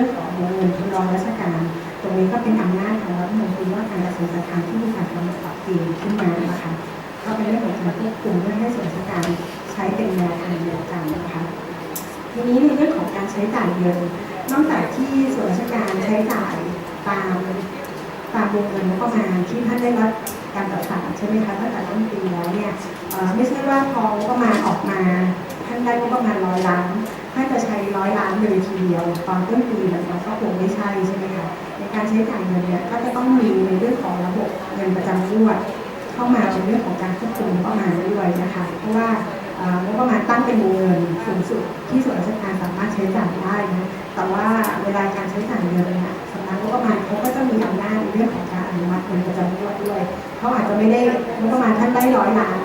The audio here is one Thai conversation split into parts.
รื่องของวงเงินทดลองราชการ ตรงนี้ก็เป็นอำนาจของรัฐมนตรีว่าการกระทรวงการคลังที่มีการกำหนดปรับเปลี่ยนขึ้นมานะคะก็เป็นเรื่องของการควบคุมเพื่อให้ส่วนราชการใช้เป็นแนวทางเดียวกันนะคะทีนี้ในเรื่องของการใช้จ่ายเงินนอกจากที่ส่วนราชการใช้จ่ายตามตามวงเงินงบประมาณที่ท่านได้รับการจัดสรรใช่ไหมคะตั้งแต่ต้นปีแล้วเนี่ยไม่ใช่ว่าพองบประมาณออกมาท่านได้งบประมาณร้อยล้าน ทีเดียวตอนต้นปีแบบนั้นก็คงไม่ใช่ใช่ไหมคะในการใช้จ่ายเงินเนี่ยก็จะต้องมีในเรื่องของระบบเงินประจำงวดเข้ามาในเรื่องของการควบคุมงบประมาณด้วยนะคะเพราะว่างบประมาณตั้งเป็นวงเงินสูงสุดที่ส่วนราชการสามารถใช้จ่ายได้นะแต่ว่าเวลาการใช้จ่ายเงินเนี่ยสำนักงบประมาณเขาก็จะมีอำนาจในเรื่องของการอนุมัติเงินประจำงวดด้วยเขาอาจจะไม่ได้งบประมาณท่านได้ร้อยล้าน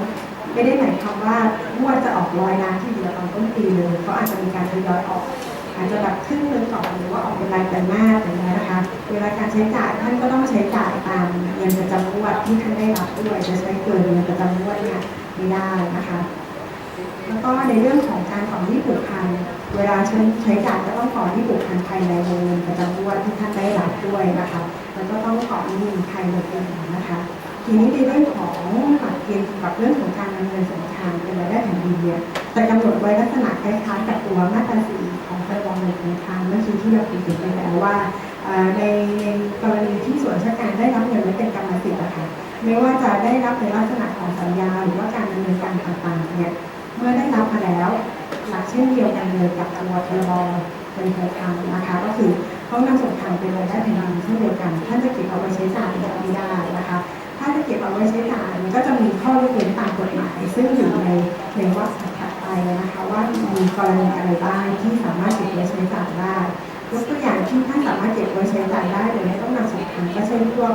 ไม่ได้หมายความว่างวดจะออกร้อยล้านที่เดียวตอนต้นปีเลยเขาอาจจะมีการทยอยออก อาจจะแบบครึ่งหนึงก่อหรือว่าออกเป็นรายไตรมาสอย่างนี้ยนะคะ เวลาการใช้จ่ายท่านก็ต้องใช้จ่ายตามเงินประจำงวดที่ท่านได้รับด้วยจะใช้เกินเงินประจำงวดเนี่ยไม่ได้นะคะแล้วก็ในเรื่องของการขอหนี้ผูกพันเวลาใช้ใช้จ่ายก็ต้องขอหนี้ผูกพันภายในวงเงินประจำงวดที่ท่านได้รับด้วยนะคะแล้วก็ต้องขอหนี้ภายในปีนะคะทีนี้ในเรื่องของหลักเกณฑ์กับเรื่องของการนำเงินส่งทางเป็นรายได้แผ่นดินเนี่ยจะกำหนดไว้ลักษณะคล้ายๆกับตัวมาตราสีของพรบเงินส่งทาง เมื่อกี้ที่เราคุยกันไปแล้วว่าในในกรณีที่ส่วนราชการได้รับเงินไว้เป็นกรรมสิทธิ์อะคะไม่ว่าจะได้รับในลักษณะของสัญญา หรือว่าการดำเนินการต่างๆเนี่ยเมื่อได้รับมาแล้วหลักเช่นเดียวกันเลยกับตัวพรบเป็นเคยทำนะคะ ก็คือต้องนำส่งทางเป็นรายได้แผ่นดินเช่นเดียวกัน ท่านจะเก็บเอาไว้ใช้จ่ายแบบไม่ได้นะคะถ้าจะเก็บเอาไว้ใช้จ่ายมันก็จะมีข้อยกเว้นตามกฎหมาย ซึ่งอยู่ในในวรรคถัดไปนะคะ ว่ามีกรณีอะไรบ้างที่สามารถเก็บไว้ใช้จ่ายได้ ยกตัวอย่างที่ท่านสามารถเก็บไว้ใช้จ่ายได้โดยไม่ต้องนำส่งทาก็เช่นพวก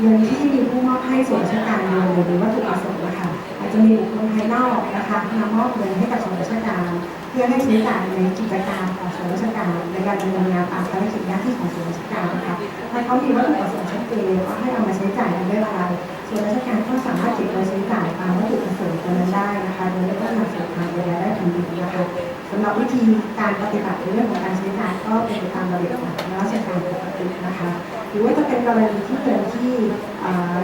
เงินที่มีผู้มอบให้ส่วนราชการโดยหรือวัตถุประสงค์นะคะอาจจะมีบุคคลภายนอกนะคะนำมอบเงินให้กับส่วนราชการ เพื่อให้ใช้จ่ายในกิจการของส่วนราชการในการดำเนินงานตามภารกิจหน้าที่ของส่วนราชการนะคะถ้าเขามีวัตถุประสงค์ชัดเจนว่าให้เอามาใช้จ่ายในเรื่องอะไรส่วนราชการก็สามารถเก็บไว้ใช้จ่ายตามวัตถุประสงค์นั้นได้นะคะโดยไม่ต้องนำส่งทางเวลาได้ทันทีนะคะ สำหรับวิธีการปฏิบัติในเรื่องของการใช้จ่ายก็เป็นไปตามระเบียบของราชการปกตินะคะ หรือว่าจะเป็นกรณีที่เงินที่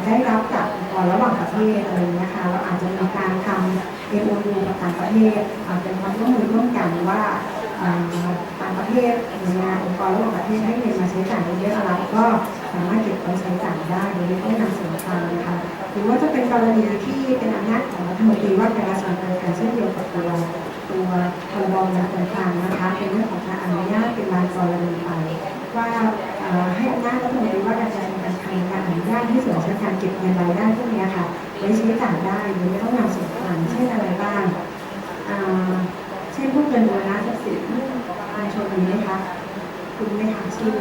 ได้รับจากองค์กรระหว่างประเทศอะไรอย่างเงี้ยค่ะเราอาจจะมีการทำ MOU กับต่างประเทศเป็นความร่วมมือร่วมกันว่าอ่าต่างประเทศหน่วยงานองค์กรระหว่างประเทศให้เงินมาใช้จ่ายในเรื่องอะไรก็สามารถเก็บไว้ใช้จ่ายได้โดยไม่ต้องนำส่งทางนะคะหรือว่าจะเป็นกรณีที่เป็นอำนาจของรัฐมนตรีว่าการกระทรวงการคลังเช่นเดียวกับตัว ตัวพรบเงินกาคลังนะคะเป็นเรื่องของการอนุญาตเป็นรายกรณีไปว่าให้อำนาจรัฐมนตรีว่าการกระทรวงการคลังในการอนุญาตให้ส่วนราชการเก็บเงินรายได้พวกนี้ค่ะไว้ใช้จ่ายได้โดยไม่ต้องนำส่งทางเช่นอะไรบ้างเช่นพวกเงินโบนัสทรัพย์สินอาชนนี้ไหมคะคุณไหมคะชื่อ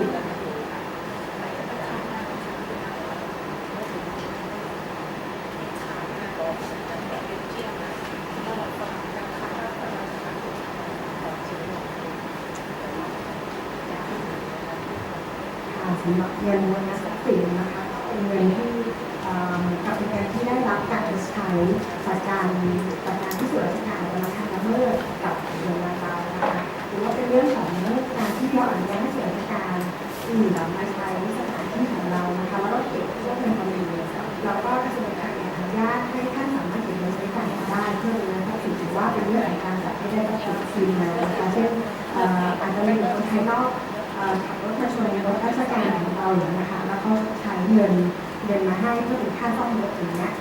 สำหรับเงินโบนัสทรัพย์สินนะคะเป็นเงินที่เหมือนกับเป็นเงินที่ได้รับการใช้จากการจากการที่ส่วนราชการกำลังทำละเมิดกับเงินรายเรานะคะหรือว่าเป็นเรื่องของการที่เราอนุญาตให้ส่วนราชการอื่นมาใช้สถานที่ของเรานะคะแล้วก็เก็บพวกเงินบำรุงแล้วก็กระทรวงการอนุญาตให้ท่านสามารถเก็บเงินใช้จ่ายได้เพื่อเป็นเงินทรัพย์สินถือว่าเป็นเรื่องของการจัดให้ได้รัพย์สินคืนมานะคะเช่นอาจจะมีบุคคลภายนอก ขับรถมาชนรถราชการของเราอย่างนี้ยนะคะแล้วก็ใช้เงินเงินมาให้เพื่อเป็นค่าซ่อมรถอย่างเงี้ย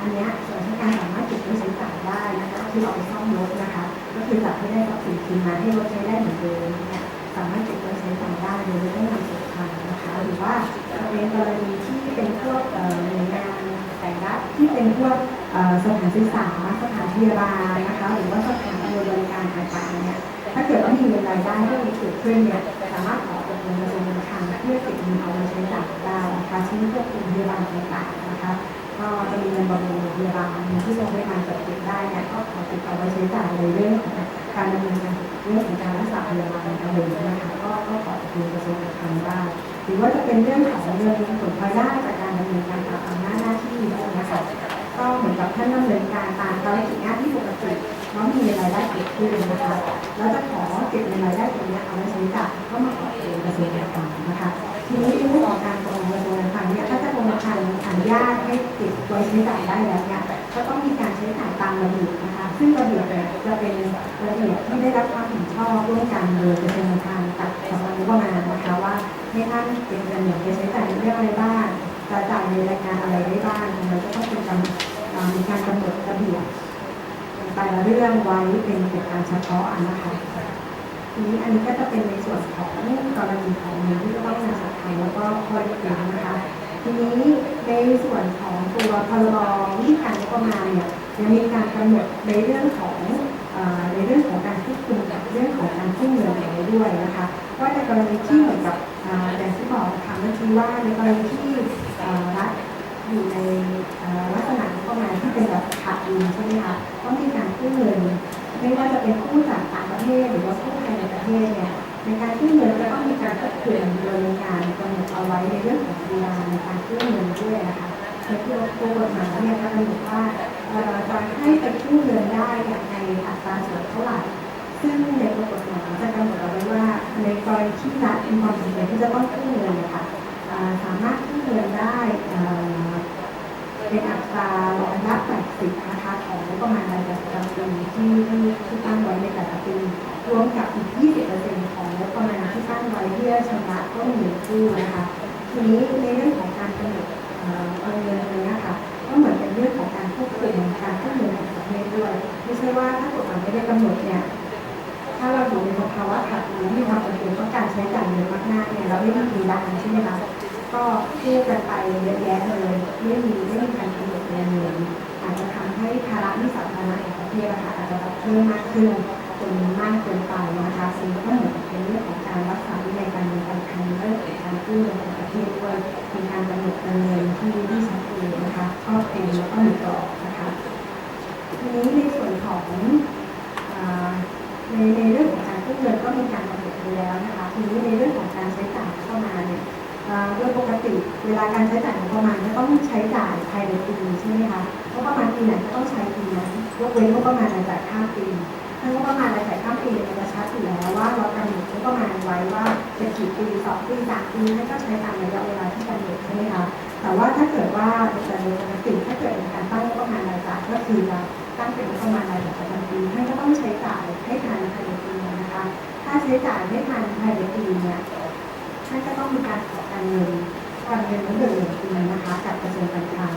อันเนี้ยส่วนราชการสามารถเก็บไว้ใช้จ่ายได้นะคะก็คือเอาไปซ่อมรถนะคะ ก็คือจัดให้ได้ทรัพย์สินคืนมาให้รถใช้ได้เหมือนเดิมเนี่ยสามารถเก็บไว้ใช้จ่ายได้โดยไม่ต้องนำส่งทางนะคะหรือว่าจะเป็นกรณีที่เป็นพวกหน่วยงานแต่ละที่เป็นพวกสถานศึกษาสถานพยาบาลนะคะ หรือว่าสถานบริการต่างๆเนี่ยถ้าเกิดว่ามีเงินรายได้ที่มีเกิดขึ้นเนี่ย นะคะเช่นพวกโรงพยาบาลต่างๆนะคะก็จะมีเงินบำรุงโรงพยาบาลเงินที่โรงพยาบาลจัดเก็บได้เนี่ยก็ขอเก็บเอาไว้ใช้จ่ายในเรื่องของการดำเนินการเรื่องของการรักษาพยาบาลอะไรอย่างนะคะก็ก็ขอเป็นเงินกระทรวงการคลังได้หรือว่าจะเป็นเรื่องของเงินผลพลอยได้จากการดำเนินการตามอำนาจหน้าที่นี้ยค่ะก็เหมือนกับท่านดำเนินการตามภารกิจหน้าที่ปกติน้องมีรายได้เกิดขึ้นนะคะแล้วจะขอเก็บเงินรายได้ตรงนี้เอาไว้ใช้จ่ายก็มาขอเป็นกระทรวงการคลังนะคะทีนี้เรื่องของการของกระทรวง ญาตให้เก็บไว้ใช้จ่ายได้แล้วเนี่ยก็ต้องมีการใช้จ่ายตามระเบียบนะคะ ซึ่งระเบียบเนี่ยจะเป็นระเบียบที่ได้รับความเห็นชอบร่วมกันโดยกระทรวงการคลักับสำนักงบประมาณนะคะว่าให้ท่านเก็บเงินเนี่ยไปใช้จ่ายเรื่องอะไรบ้างจะจ่ายในรายการอะไรได้บ้างมันก็ต้องเป็นการมีการกำหนดระเบียบแต่ละเรื่องไว้เป็นเกิจการเฉพาะอะนะคะทีนี้อันนี้ก็จะเป็นในส่วนของกรณีของเงินที่จะต้องนำสัตว์ไทยแล้วก็คอยเก็บนะคะ ทีนี้ในส่วนของตัวพรบวิธีการงบประมาณเนี่ยยังมีการกำหนดในเรื่องของในเรื่องของการควบคุมกับเรื่องของการกู้เงินเอาไว้ด้วยนะคะว่าในกรณีที่เหมือนกับอย่างที่บอกค่ะเมื่อกี้ว่าในกรณีที่เอ่อรัฐอยู่ในลักษณะประมาณที่เป็นแบบขาดดุลใช่ไหมคะต้องมีการกู้เงิน ไม่ว่าจะเป็นกู้จากต่างประเทศหรือว่ากู้ภายในประเทศเนี่ยในการกู้เงินก็ต้องมีการควบคุม ไว้ในเรื่องของเวลาในการกู้เงินด้วยนะคะในตัวตัวกฎหมายเนี่ยจะกำหนดว่าเอ่อจะให้ไปกู้เงินได้ในอัตราส่วนเท่าไหร่ซึ่งในตัวกฎหมายจะกำหนดเอาไว้ว่าในกรณีที่รัฐมีความจำเป็นที่จะต้องกู้เงินนะคะสามารถกู้เงินได้เป็นอัตราร้อยละ80นะคะของงบประมาณรายจ่ายประจำปีที่ที่ที่ตั้งไว้ในแต่ละปีรวมกับอีก 20%ของงบประมาณที่ตั้งไว้เพื่อชำระต้นู้นะคะทีนี้ในเรื่องของการกำหนดเอ่อเอาเงินตรงนี้ค่ะก็เหมือนเป็นเรื่องของการควบคุมการกู้เงินของประเทศด้วยไม่ใช่ว่าถ้ากฎหมายไม่ได้กำหนดเนี่ยถ้าเราอยู่ในสภาวะขาดดุลที่มีความจำเป็นต้องการใช้จ่ายเงินมากๆเนี่ยเราไม่มีทีดังใช่ไหมคะก็กู้กันไปเยอะแยะเลยไม่มีไม่มีการกำหนดเงินอาจจะทำให้ภาระหนี้สาธารณะของประเทศอาจจะแบบเพิ่มมากขึ้น จนมากเกินไปนะคะซึ่งก็เหมือนเป็นเรื่องของการรักษาวินัยการเงินการคลังเรื่องของการกู้เงินของประเทศด้วยมีการกำหนดเงินที่ที่ชัดเจนนะคะครอบคลุมแล้วก็มีกรอบนะคะทีนี้ในส่วนของในในเรื่องของการกู้เงินก็มีการกำหนดไว้แล้วนะคะทีนี้ในเรื่องของการใช้จ่ายเข้ามาเนี่ยโดยปกติเวลาการใช้จ่ายของประมาณก็ต้องใช้จ่ายภายในปีใช่ไหมคะเพราะประมาณปีไหนก็ต้องใช้ปีนั้นยกเว้นงบประมาณรายจ่ายข้ามปี ถ้งบประมาณรายจ่ายข้ามปีมันจะชัดอยู่แล้วว่าเรากำหนดงบประมาณไว้ว่าจะกี่ปีสองปีสามปีนั่นก็ใช้ตามระยะเวลาที่กำหนดใช่ไหมคะแต่ว่าถ้าเกิดว่าแต่โดยปกติถ้าเกิดเป็นการตั้งงบประมาณรายจ่ายก็คือจะตั้งเป็นงบประมาณรายจ่ายประจำปีท่านก็ต้องใช้จ่ายให้ทันภายในปีนะคะ ถ้าใช้จ่ายไม่ทันภายในปีเนี่ยท่านก็ต้องมีการขอการเงินการเงินระเบิดหนึ่งปีนะคะกับกระทรวงการคลัง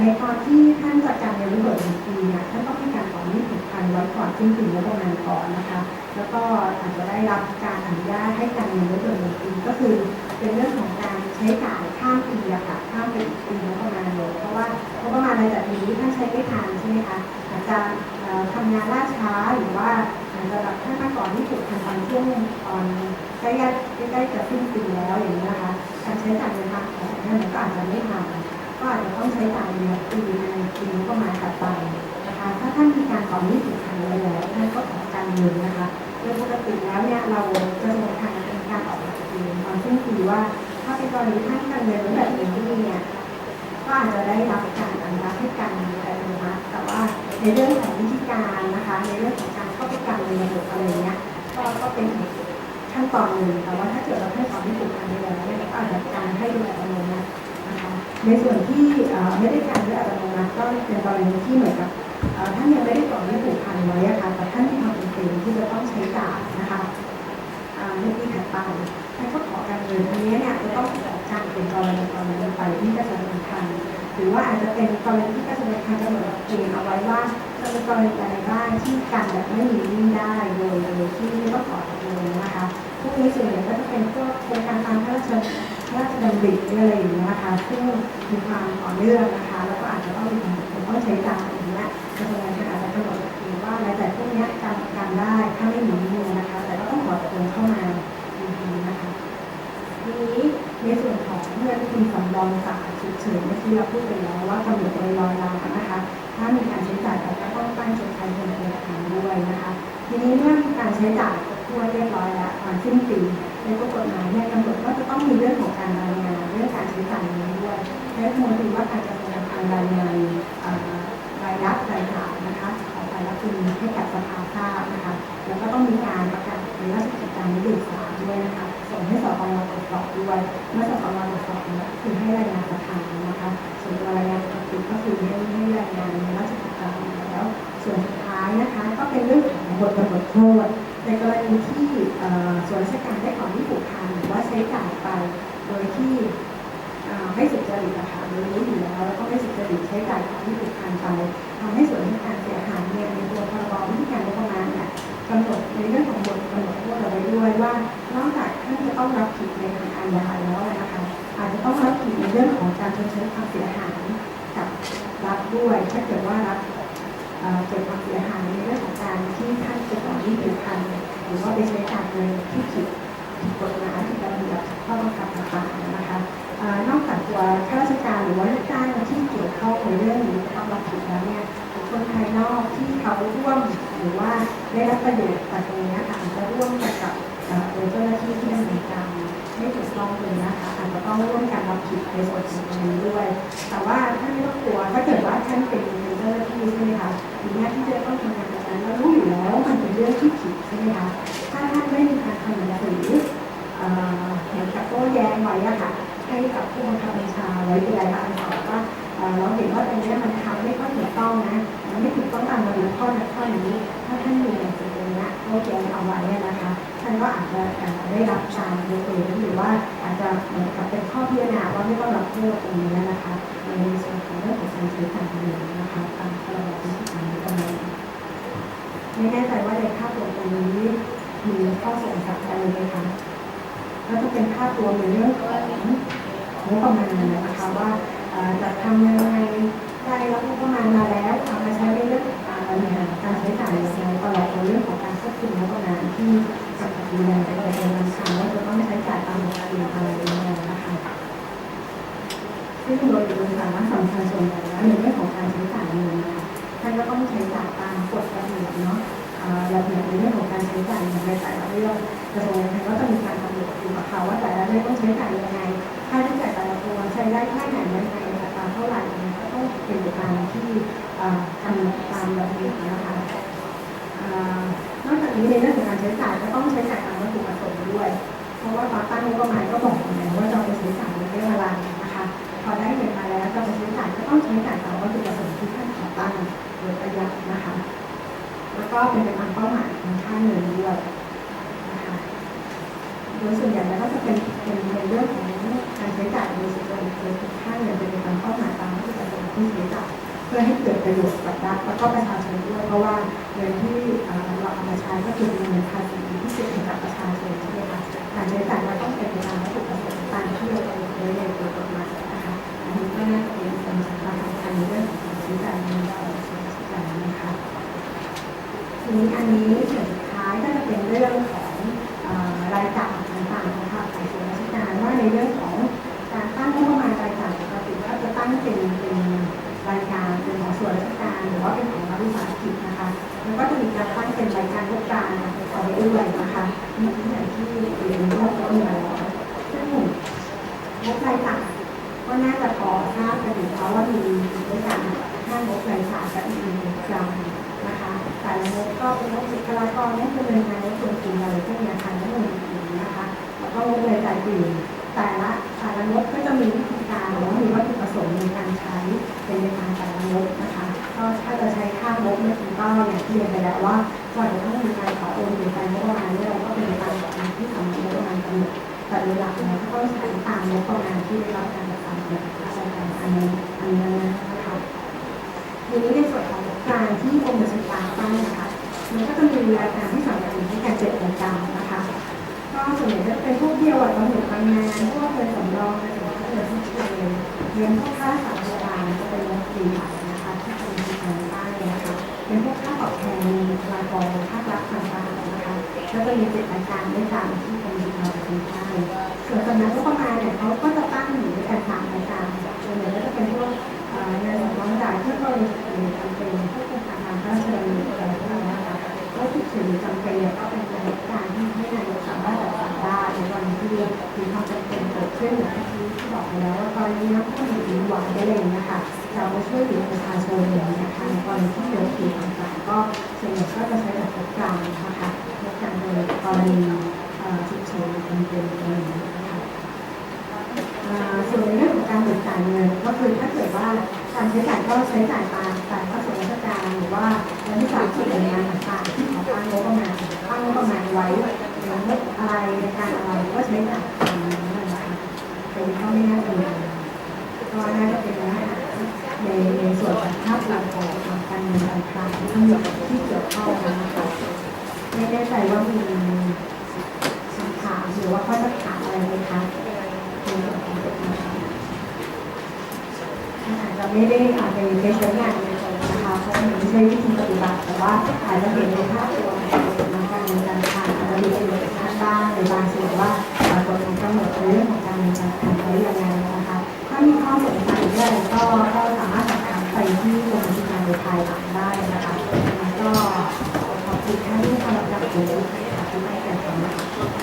ในตอนที่ท่านจัดการเงินระเบิดหนึ่งปีเนี่ยท่านต้องมีการขอหนี้ผูกพันไว้ก่อนสิ้นปีงบประมาณก่อนนะคะ แล้วก็อาจจะได้รับการอนุญาตให้การเงินระเบิดหนึ่งปีก็คือเป็นเรื่องของการใช้จ่ายข้ามปีอะค่ะข้ามไปอีกปีงบประมาณเลยเพราะว่างบประมาณรายจ่ายปีนี้ท่านใช้ไม่ทันใช่ไหมคะอาจจะเอ่อทำงานล่าช้าหรือว่าอาจจะแบบถ้ามาก่อนที่ถูกทำตอนช่วงตอนใกล้ๆใกล้จะสิ้นปีแล้วอย่างนี้นะคะการใช้จ่ายในทางของท่านมันก็อาจจะไม่ทัน ก็อาจจะต้องใช้จ่ายในปีในปีงบประมาณถัดไปนะคะถ้าท่านมีการขอหนี้ถูกทันไว้แล้วท่านก็ขอการเงินนะคะโดยปกติแล้วเนี่ยเราจะลงทางเป็นการออกหลักเกณฑ์ตอนสิ้นปีว่า ถ้าเป็นกรณีท่านการเงินแบบเป็นที่เนี่ยก็อาจจะได้รับการอนุญาตให้การเงินอัตโนมัติแต่ว่าในเรื่องของวิธีการนะคะ ในเรื่องของการเข้าไปการในระบบอะไรเงี้ยก็ก็เป็นขั้นตอนหนึ่งแต่ว่าถ้าเกิดเราให้ความที่ถูกทางไปแล้วเนี่ยก็อาจจะการให้โดยอัตโนมัตินะคะ ในส่วนที่ไม่ได้การด้วยอัตโนมัติก็เป็นกรณีที่เหมือนกับท่านยังไม่ได้ก่อที่ผูกพันไว้ค่ะแต่ท่านมีความจำเป็นที่จะต้องใช้จ่ายนะคะในปีถัดไปท่านก็ขอการเงินอันนี้เนี่ยจะต้องขอการเป็นกรณีกรณีไปที่กระทรวงการคลังหรือว่าอาจจะเป็นกรณีที่กระทรวงการคลังกำหนดเกณฑ์เอาไว้ว่าจะเป็นกรณีอะไรบ้างที่การแบบไม่มีหนี้ได้โดยโดยที่ไม่ต้องขอกเงินนะคะพวกนี้ส่วนใหญ่ก็จะเป็นพวกโครงการตามพระราชพ ระราชดำริหรืออะไรอย่างเงี้ยนะคะซึ่งมีความต่อเนื่องนะคะ แล้วก็อาจจะต้องมีความต้องใช้จ่ายอย่างเงี้ยกระทรวงการคลังอาจจะกำหนดเกณฑ์ว่ารายจ่ายพวกเนี้ยการการได้ถ้าไม่มีหนี้นะคะ แต่ก็ต้องขอจากเงินเข้ามาดีๆนะคะทีนี้ในส่วนของเงินทุนสำรองจ่ายฉุกเฉินเมื่อกี้เราพูดไปแล้วว่ากำหนดไว้ร้อยล้านนะคะ ถ้ามีการใช้จ่ายเราก็ต้องตั้งชดใช้เงินธนาคารด้วยนะคะ ทีนี้เมื่อมีการใช้จ่ายครบถ้วนเรียบร้อยแล้วก่อนสิ้นปี ในตัวกฎหมายเนี่ยกำหนดว่าจะต้องมีเรื่องของการรายงานเรื่องการใช้จ่ายนี้ด้วยและรัฐมนตรีว่าการกระทรวงการคลังรายงานรายรับรายจ่ายนะคะขอไปละปีให้กับสภาทราบนะคะแล้วก็ต้องมีการประกาศในราชกิจจานุเบกษาด้วยนะคะส่งให้สปงตรวจสอบด้วยเมื่อสปงตรวจสอบแล้วคือให้รายงานสภานะคะส่วนตัวรายงานปกติก็คือให้ให้รายงานในราชกิจจาแล้วส่วนสุดท้ายนะคะ ก็เป็นเรื่องของบทกำหนดโทษ ในกรณีที่เอ่อ ส่วนราชการได้ของที่ผูกพันหรือว่าใช้จ่ายไปโดยที่ไม่สุจริตนะคะโดยรู้อยู่แล้วแล้วก็ไม่สุจริตใช้จ่ายของที่ผูกพันไปทำให้ส่วนราชการเสียหายเนี่ยในตัวพรบวิธีการงบประมาณเนี่ยกำหนดในเรื่องของบทกำหนดโทษเอาไว้ด้วยว่านอกจากท่านจะต้องรับผิดในทางอาญาแล้วนะคะอาจจะต้องรับผิดในเรื่องของการชดเชยความเสียหายกับรัฐด้วยถ้าเกิดว่ารัฐเกิดความเสียหายในเรื่องของการที่ท่านจะก่อที่ผูกพันห รือว่าไปใช้การเงินที่ผิดผิดกฎหมายผิดระเบียบข้อบังคับต่างๆนะคะนอกจากตัวข้าราชการหรือว่าลูกจ้างที่เกี่ยวข้องในเรื่องนี้จะต้องรับผิดแล้วเนี่ยคนภายนอกที่เขาร่วมหรือว่าได้รับประโยชน์จากตรงนี้ค่ะอาจจะร่วมกันกับเจ้าหน้าที่ที่ดำเนินการไม่ถูกต้องเลยนะคะอาจจะต้องร่วมกันรับผิดในส่วนของตรงนี้ด้วย แต่ว่าท่านไม่ต้องกลัวถ้าเกิดว่าท่านเป็นเจ้าหน้าที่ใช่ไหมคะมีหน้าที่จะต้องทำ รู้อยู่แล้วว่ามันเป็นเรื่องที่ผิดใช่ไหมคะถ้าท่านไม่มีการทำหนังสือเอ่อเหมือนกับโต้แย้งไว้อะค่ะให้กับผู้บังคับบัญชาไว้เป็นรายละเอียดว่าเอ่อเราเห็นว่าตรงนี้มันทำไม่ค่อยถูกต้องนะมันไม่ถูกต้องตามระเบียบข้อนั้นข้อนี้ ถ้าท่านมีหนังสือตรงนี้โต้แย้งเอาไว้นะคะท่านก็อาจจะได้รับการยกเว้นหรือว่าอาจจะเหมือนกับเป็นข้อพิจารณาว่าไม่ต้องรับโทษตรงนี้นะคะในส่วนของเรื่อง ไม่แน่ใจว่าในภาพรวมตรงนี้มีข้อสงสัยอะไรไหมคะก็จะเป็นภาพรวมในเรื่องของงบประมาณนะคะว่าจะทำยังไงได้รับงบประมาณมาแล้วเอามาใช้ในเรื่ององการบริหารการใช้จ่ายยังไงตลอดในเรื่องของการควบคุมงบประมาณที่กำกับดูแลในประเด็นต่างๆว่าจะต้องใช้จ่ายตามหลักเกณฑ์อะไรยังไงนะคะซึ่งโดยโดยสาระสำคัญส่วนใหญ่ ช้จ่ายเงินในแต่ละเรื่องกระทรวงการคลังก็จะมีการกำหนดอยู่กับเขาว่าแต่ละเรื่องต้องใช้จ่ายยังไงค่าใช้จ่ายแต่ละตัวใช้ได้แค่ไหนยังไงราคาเท่าไหร่เนี่ยก็ต้องเป็นไปตามที่อ่ากำตามระเบียบนะคะนอกจากนี้ในเรื่องของการใช้จ่ายก็ต้องใช้จ่ายตามวัตถุประสงค์ด้วย เพราะว่าตอนตั้งงบประมาณก็บอกอยู่แล้วว่าจะไปใช้จ่ายในเรื่องอะไรนะคะ พอได้เงินมาแล้วจะไปใช้จ่ายก็ต้องใช้จ่ายตามวัตถุประสงค์ที่ท่านขอตั้งโดยประหยัดนะคะ แล้วก็เป็นไปตามเป้าหมายของค่าเงินด้วย โดยส่วนใหญ่แล้วก็จะเป็นเป็นในเรื่องของการใช้จ่ายโดยสุจริตโดยค่าเงินเป็นไปตามเป้าหมายตามวัตถุประสงค์ที่ใช้จ่ายเพื่อให้เกิดประโยชน์กับรัฐแล้วก็ประชาชนด้วยเพราะว่าเงินที่เราเอามาใช้ก็คือเงินภาษีที่เกิดขึ้กับประชาชนใช่ไหมคะการใช้จ่ายเราต้องเป็นไปตามวัตถุประสงค์ตามที่เรากำหนดไว้ในตัวกฎหมายนะคะอันนี้ก็น่าจะเป็นสำคัญสำคัญในเรื่องของการใช้จ่ายเงินของส่วนราชการนะคะทีนี้อันนี้ส่วนสุดท้ายก็จะเป็นเรื่องของ รายจ่ายกับอีกหนึ่งงบกลางนะคะแต่ละงบก็เป็นงบบุคลากรงบดำเนินงานงบส่วนกลุ่มอะไรพวกนี้ค่ะงบเงินกลุ่มนะคะแล้วก็งบรายจ่ายอื่นแต่ละแต่ละงบก็จะมีวิธีการหรือว่ามีวัตถุประสงค์ในการใช้เป็นในทางแต่ละงบนะคะก็ถ้าจะใช้ค่างบเนี่ยคุณก็อย่างที่เรียนไปแล้วว่าก่อนจะต้องมีการขอโอนเปลี่ยนแปลงงบประมาณนี่เราก็เป็นไปตามกฎหมายที่สำนักงบประมาณกำหนดแต่โดยหลักแล้วก็ต้องใช้ตามงบประมาณที่ได้รับการจัดสรรจากราชการอันนี้อันนี้นะคะ ทีนี้ในส่วนของกางที่กรมบัญชีกลางตั้งนะคะมันก็จะมีรายการที่สำคัญที่การเจ็ดรายการนะคะก็ส่วนใหญ่จะเป็นพวกเดียวอะบำเหน็จบำนาญพวกเงินสำรองเงินสำรองเงินที่เชยเงินพวกค่าสาธารณจะเป็นงบปีใหม่นะคะที่กรมบัญชีกางตั้งนะคะเป็นพวกค่าตอบแทนบุคลากรภารัฐต่างๆนะคะแล้วจะมีเจ็ดรายการด้วยกันที่กรมบัญชีกลางตั้งส่วนสำนักงบประมาณเนี่ยเขาก็จะตั้งอยู่ด้วยกันสามรายการส่วนใหญ่ก็จะเป็นพวก เอ่อเงินสำรองจ่ายเพื่อกรณีฉุกเฉินจำเป็นเพื่อการทางพระราชดำเนินอะไรพวกนี้นะคะก็ฉุกเฉินจำเป็นเนี่ยก็เป็นการที่ให้นายกสามารถจัดสรรได้ในวันที่มีความจำเป็นเกิดขึ้นอย่างที่ที่บอกไปแล้วว่ากรณีน้ำท่วมหรือหวานได้เลยนะคะเราช่วยเหลือประชาชนอย่างนี้นะคะในกรณีที่เกิดเหตุต่างๆก็ส่วนใหญ่ก็จะใช้แบบงบกางนะคะงบกางโดยกรณีฉุกเฉินจำเป็นอะไรอย่างนี้นะคะ อ่าส่วนในเรื่องของการเบิก จ่ายเงินก็คือถ้าเกิดว่าการใช้จ่ายก็ใช้จ่ายตามแต่ข้าส่ราชการหรือว่าในที่สามส่วนหน่วยงานต่างๆที่ขอตั้งงบประมาณตั้งงบประมาณไว้ในงบอะไรในการอะไรก็ใช้จ่ายตามนั้นนะคะเป็นข้อไม่น่าเป็นไรก็น่าจะเป็นในในส่วนของภาพรวมของการเงินการคลังที่ที่เกี่ยวข้องนะคะไม่แน่ใจว่ามีคำถามหรือว่าข้อสักถามอะไรไหมคะ อา จะไม่ได้อาจจะไปใช้งานในตรงนะคะเพราะมันไม่ใช่วิธีปฏิบัติแต่ว่าอาจจะเห็นในภาพรวมของการเงินการคลังอาจจะมีประโยชน์บ้างในบางส่วนว่าบางคนกำหนดในเรื่องของการเงินการคลังไว้ยังไงนะคะ ถ้ามีข้อสงสัยหรืออะไรก็ก็สามารถสอบถามไปที่กรมบัญชีกลารโดยภายหลังได้นะคะแล้วก็ขอบคุณท่านที่เข้ารับการดูค่ะที่ให้การสำนัก